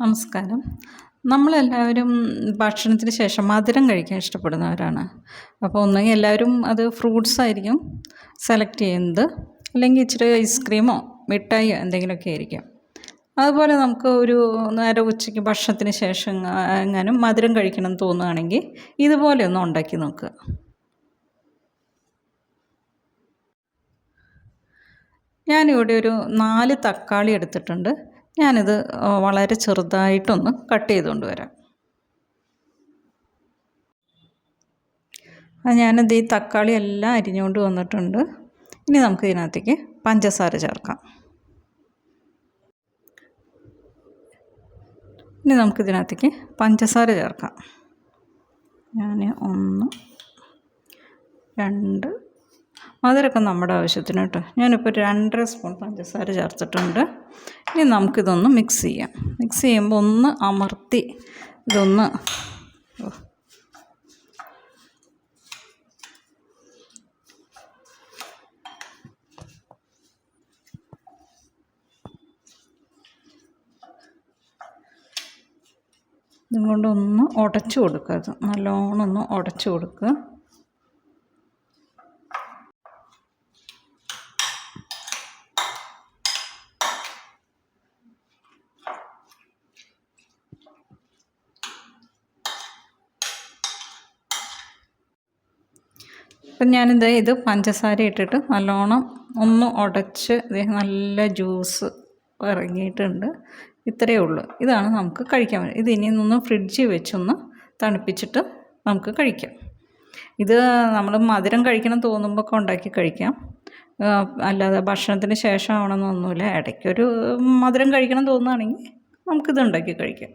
നമസ്കാരം. നമ്മളെല്ലാവരും ഭക്ഷണത്തിന് ശേഷം മധുരം കഴിക്കാൻ ഇഷ്ടപ്പെടുന്നവരാണ്. അപ്പോൾ ഒന്നുകിൽ എല്ലാവരും അത് ഫ്രൂട്ട്സ് ആയിരിക്കും സെലക്ട് ചെയ്യുന്നത്. അല്ലെങ്കിൽ ഇച്ചിരി ഐസ്ക്രീമോ മിഠായിയോ എന്തെങ്കിലുമൊക്കെ ആയിരിക്കും. അതുപോലെ നമുക്ക് ഒരു നേരെ ഉച്ചയ്ക്ക് ഭക്ഷണത്തിന് ശേഷം എങ്ങാനും മധുരം കഴിക്കണം എന്ന് തോന്നുകയാണെങ്കിൽ ഇതുപോലെ ഒന്ന് ഉണ്ടാക്കി നോക്കുക. ഞാനിവിടെ ഒരു നാല് തക്കാളി എടുത്തിട്ടുണ്ട്. ഞാനിത് വളരെ ചെറുതായിട്ടൊന്ന് കട്ട് ചെയ്തുകൊണ്ട് വരാം. ഞാനിത് ഈ തക്കാളി എല്ലാം അരിഞ്ഞുകൊണ്ട് വന്നിട്ടുണ്ട്. ഇനി നമുക്ക് ഇതിനകത്തേക്ക് പഞ്ചസാര ചേർക്കാം. ഇനി നമുക്ക് ഇതിനകത്തേക്ക് പഞ്ചസാര ചേർക്കാം. ഞാൻ ഒന്ന് രണ്ട് മധുരമൊക്കെ നമ്മുടെ ആവശ്യത്തിന് കേട്ടോ. ഞാനിപ്പോൾ രണ്ടര സ്പൂൺ പഞ്ചസാര ചേർത്തിട്ടുണ്ട്. ഇനി നമുക്കിതൊന്ന് മിക്സ് ചെയ്യാം. മിക്സ് ചെയ്യുമ്പോൾ ഒന്ന് അമർത്തി ഇതൊന്ന് ഇതും കൊണ്ടൊന്ന് ഉടച്ചു കൊടുക്കുക. അത് നല്ലോണം ഒന്ന് ഉടച്ചു കൊടുക്കുക. അപ്പം ഞാനിത് ഇത് പഞ്ചസാര ഇട്ടിട്ട് നല്ലോണം ഒന്ന് ഉടച്ച് നല്ല ജ്യൂസ് ഇറങ്ങിയിട്ടുണ്ട്. ഇത്രയേ ഉള്ളൂ. ഇതാണ് നമുക്ക് കഴിക്കാൻ പറ്റും ഇത് ഇനി നിന്ന് ഫ്രിഡ്ജിൽ വെച്ചൊന്ന് തണുപ്പിച്ചിട്ട് നമുക്ക് കഴിക്കാം. ഇത് നമ്മൾ മധുരം കഴിക്കണം തോന്നുമ്പോൾ ഒക്കെ ഉണ്ടാക്കി കഴിക്കാം. അല്ലാതെ ഭക്ഷണത്തിന് ശേഷം ആവണമെന്നൊന്നുമില്ല ഇടയ്ക്കൊരു മധുരം കഴിക്കണം തോന്നുകയാണെങ്കിൽ നമുക്കിത് ഉണ്ടാക്കി കഴിക്കാം.